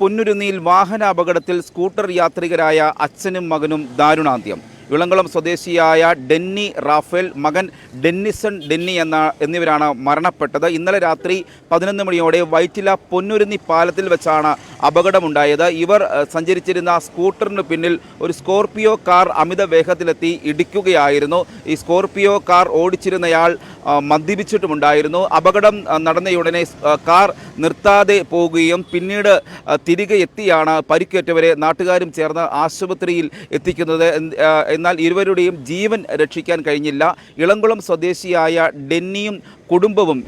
പൊന്നുരുന്നിയിൽ വാഹന അപകടത്തിൽ സ്കൂട്ടർ യാത്രികരായ അച്ഛനും മകനും ദാരുണാന്ത്യം. ഇളങ്കുളം സ്വദേശിയായ ഡെന്നി റാഫേൽ മകൻ ഡെന്നിസൺ ഡെന്നി എന്ന എന്നിവരാണ് മരണപ്പെട്ടത്. ഇന്നലെ രാത്രി പതിനൊന്ന് മണിയോടെ വൈറ്റില പൊന്നുരുന്നി പാലത്തിൽ വെച്ചാണ് അപകടമുണ്ടായത്. ഇവർ സഞ്ചരിച്ചിരുന്ന സ്കൂട്ടറിന് പിന്നിൽ ഒരു സ്കോർപിയോ കാർ അമിത വേഗത്തിലെത്തി ഇടിക്കുകയായിരുന്നു. ഈ സ്കോർപിയോ കാർ ഓടിച്ചിരുന്നയാൾ മദ്യപിച്ചിട്ടുമുണ്ടായിരുന്നു. അപകടം നടന്നയുടനെ കാർ നിർത്താതെ പോവുകയും പിന്നീട് തിരികെ എത്തിയാണ് പരിക്കേറ്റവരെ നാട്ടുകാരും ചേർന്ന് ആശുപത്രിയിൽ എത്തിക്കുന്നത്. എന്നാൽ ഇരുവരുടെയും ജീവൻ രക്ഷിക്കാൻ കഴിഞ്ഞില്ല. ഇളംകുളം സ്വദേശിയായ ഡെന്നിയും കുടുംബവും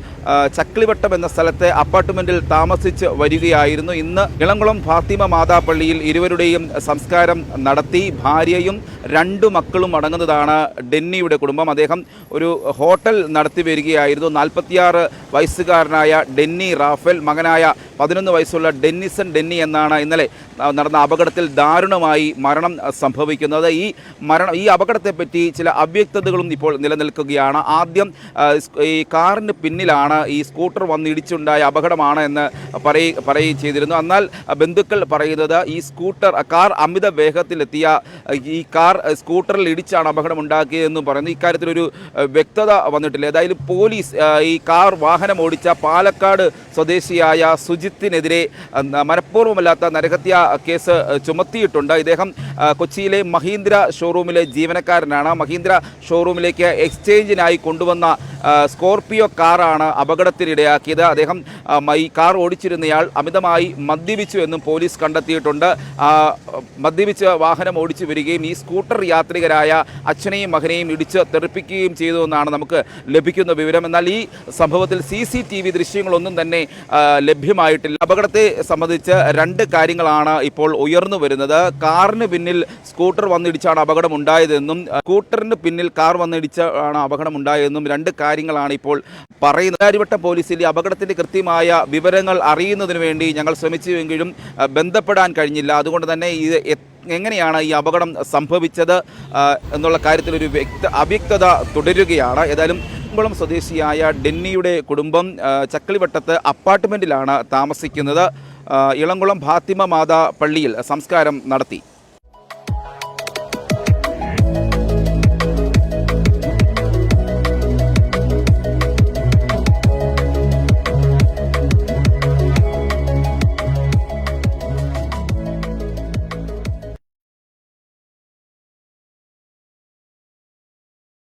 ചക്ലിവട്ടം എന്ന സ്ഥലത്തെ അപ്പാർട്ട്മെന്റിൽ താമസിച്ച് വരികയായിരുന്നു. ഇന്ന് ഇളംകുളം ഫാത്തിമ മാതാപ്പള്ളിയിൽ ഇരുവരുടെയും സംസ്കാരം നടത്തി ഭാര്യയും രണ്ടു മക്കളും അടങ്ങുന്നതാണ് ഡെന്നിയുടെ കുടുംബം. അദ്ദേഹം ഒരു ഹോട്ടൽ നടത്തി വരികയായിരുന്നു. നാൽപ്പത്തിയാറ് വയസ്സുകാരനായ ഡെന്നി റാഫേൽ മകനായ പതിനൊന്ന് വയസ്സുള്ള ഡെന്നിസൺ ഡെന്നി എന്നാണ് ഇന്നലെ നടന്ന അപകടത്തിൽ ദാരുണമായി മരണം സംഭവിക്കുന്നത്. ഈ മരണം ഈ അപകടത്തെപ്പറ്റി ചില അവ്യക്തതകളും ഇപ്പോൾ നിലനിൽക്കുകയാണ്. ആദ്യം ഈ കാറിന് പിന്നിലാണ് ഈ സ്കൂട്ടർ വന്നിടിച്ചുണ്ടായ അപകടമാണ് എന്ന് പറയ പറയുകയും ചെയ്തിരുന്നു. എന്നാൽ ബന്ധുക്കൾ പറയുന്നത് ഈ സ്കൂട്ടർ കാർ അമിത വേഗത്തിലെത്തിയ ഈ കാർ സ്കൂട്ടറിൽ ഇടിച്ചാണ് അപകടം ഉണ്ടാക്കിയതെന്നും പറയുന്നു. ഇക്കാര്യത്തിലൊരു വ്യക്തത വന്നിട്ടില്ല. ഏതായാലും പോലീസ് ഈ കാർ വാഹനം ഓടിച്ച പാലക്കാട് സ്വദേശിയായ സുജിത്തിനെതിരെ ന- മനഃപൂർവമല്ലാത്ത നരഹത്യ കേസ് ചുമത്തിയിട്ടുണ്ട്. ഇദ്ദേഹം കൊച്ചിയിലെ മഹീന്ദ്ര ഷോറൂമിലെ ജീവനക്കാരനാണ്. മഹീന്ദ്ര ഷോറൂമിലേക്ക് എക്സ്ചേഞ്ചിനായി കൊണ്ടുവന്ന സ്കോർപിയോ കാറാണ് അപകടത്തിനിടയാക്കിയത്. അദ്ദേഹം ഈ കാർ ഓടിച്ചിരുന്നയാൾ അമിതമായി മദ്യപിച്ചു എന്നും പോലീസ് കണ്ടെത്തിയിട്ടുണ്ട്. മദ്യപിച്ച് വാഹനം ഓടിച്ചു വരികയും ഈ സ്കൂട്ടർ യാത്രികരായ അച്ഛനെയും മകനെയും ഇടിച്ച് തെറിപ്പിക്കുകയും ചെയ്തു എന്നാണ് നമുക്ക് ലഭിക്കുന്ന വിവരം. എന്നാൽ ഈ സംഭവത്തിൽ സി സി ടി വി ദൃശ്യങ്ങളൊന്നും തന്നെ ലഭ്യമായിട്ടില്ല. അപകടത്തെ സംബന്ധിച്ച് രണ്ട് കാര്യങ്ങളാണ് ഇപ്പോൾ ഉയർന്നു വരുന്നത്. കാറിന് പിന്നിൽ സ്കൂട്ടർ വന്നിടിച്ചാണ് അപകടം ഉണ്ടായതെന്നും സ്കൂട്ടറിന് പിന്നിൽ കാർ വന്നിടിച്ചാണ് അപകടം ഉണ്ടായതെന്നും രണ്ട് കാര്യങ്ങളാണ് ഇപ്പോൾ പറയുന്നത്. കാര്യവട്ടം പോലീസിൽ അപകടത്തിന്റെ കൃത്യമായ വിവരങ്ങൾ അറിയുന്നതിന് വേണ്ടി ഞങ്ങൾ ശ്രമിച്ചുവെങ്കിലും ബന്ധപ്പെടാൻ കഴിഞ്ഞില്ല. അതുകൊണ്ട് തന്നെ ഇത് എങ്ങനെയാണ് ഈ അപകടം സംഭവിച്ചത് എന്നുള്ള കാര്യത്തിൽ ഒരു വ്യക്ത അവ്യക്തത തുടരുകയാണ്. ഏതായാലും കുമ്പളം സ്വദേശിയായ ഡെന്നിയുടെ കുടുംബം ചക്കളിവട്ടത്ത് അപ്പാർട്ട്മെന്റിലാണ് താമസിക്കുന്നത്. ഇളംകുളം ഫാത്തിമ മാതാ പള്ളിയിൽ സംസ്കാരം നടത്തി.